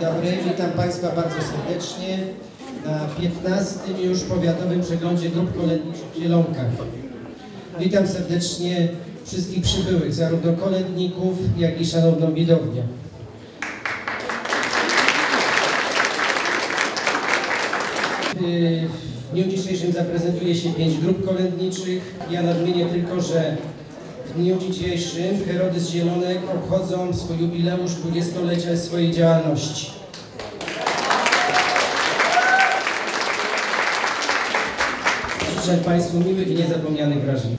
dobry, witam Państwa bardzo serdecznie na 15. już powiatowym przeglądzie grup kolędniczych w Zielonkach. Witam serdecznie wszystkich przybyłych, zarówno kolędników, jak i szanowną widownię. W dniu dzisiejszym zaprezentuje się pięć grup kolędniczych. Ja nadmienię tylko, że w dniu dzisiejszym Herodys Zielonek obchodzą swój jubileusz 20-lecia swojej działalności. Życzę Państwu miłych i niezapomnianych wrażeń.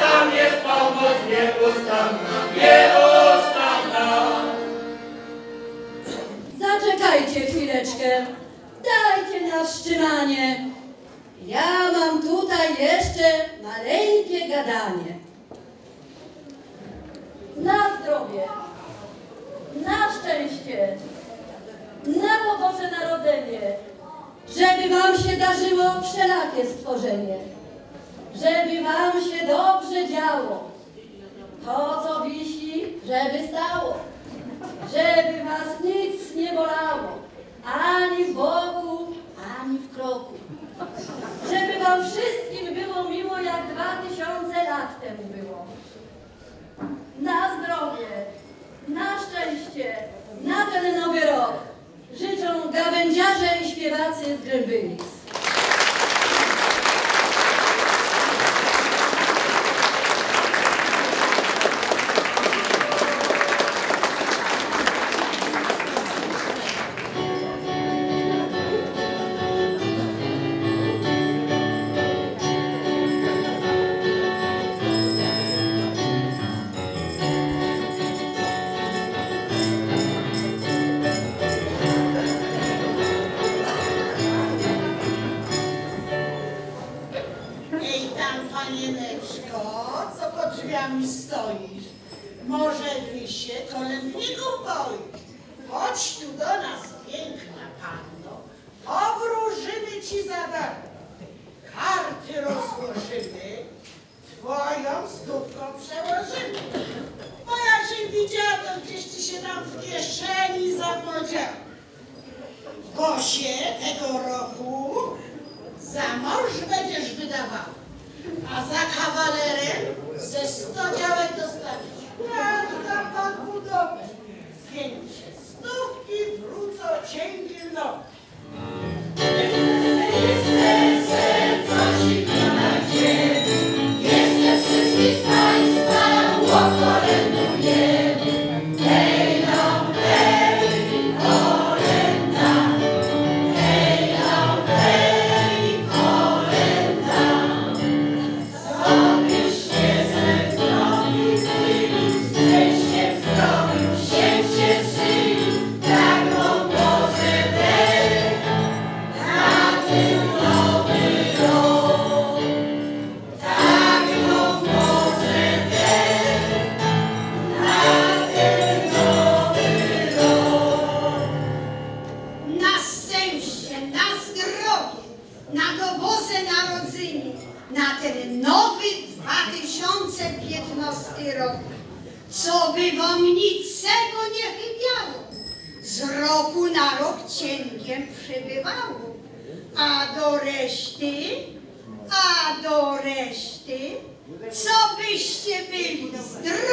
Tam jest pomoc nieustanna, nieustanna. Zaczekajcie chwileczkę, dajcie na wstrzymanie. Ja mam tutaj jeszcze maleńkie gadanie. Na zdrowie, na szczęście, na Boże Narodzenie, żeby wam się darzyło wszelakie stworzenie, żeby wam się dobrze działo. To, co wisi, żeby stało, żeby was nic nie bolało, ani w boku, ani w kroku. Żeby wam wszystkim było miło, jak dwa tysiące lat temu było. Na zdrowie, na szczęście, na ten nowy rok życzą gawędziarze i śpiewacy z Grębyni. Custodian co byście byli? Zdrowi,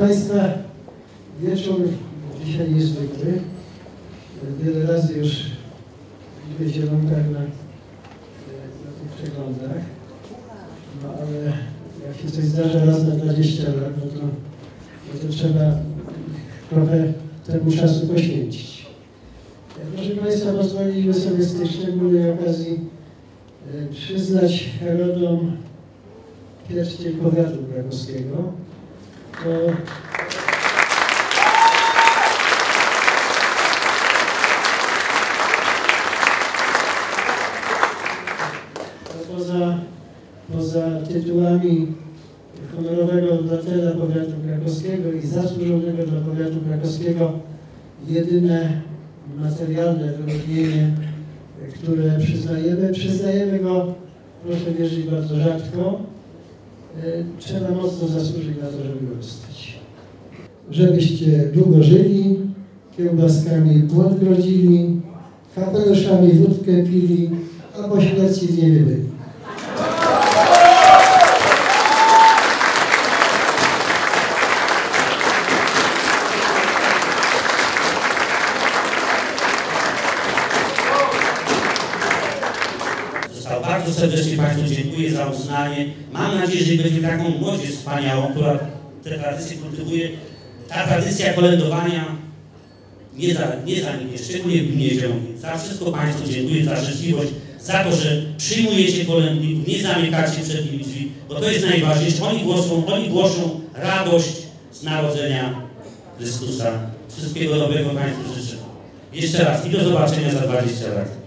Państwa, wieczór tytułami honorowego obywatela powiatu krakowskiego i zasłużonego dla powiatu krakowskiego jedyne materialne wyróżnienie, które przyznajemy. Przyznajemy go, proszę wierzyć, bardzo rzadko. E, Trzeba mocno zasłużyć na to, żeby go dostać. Żebyście długo żyli, kiełbaskami błąd grodzili, kapeluszami wódkę pili, a po śmierci z niej byli. Został bardzo serdecznie Państwu Mam nadzieję, że będzie taką młodzież wspaniałą, która te tradycje kultywuje. Ta tradycja kolędowania nie, za, nie zaniknie, szczególnie w gminie. Za wszystko Państwu dziękuję, za życzliwość, za to, że przyjmujecie kolędników, nie zamykacie przed nimi drzwi, bo to jest najważniejsze. Oni głoszą, oni głoszą radość z narodzenia Chrystusa. Wszystkiego dobrego Państwu życzę. Jeszcze raz i do zobaczenia za 20 lat.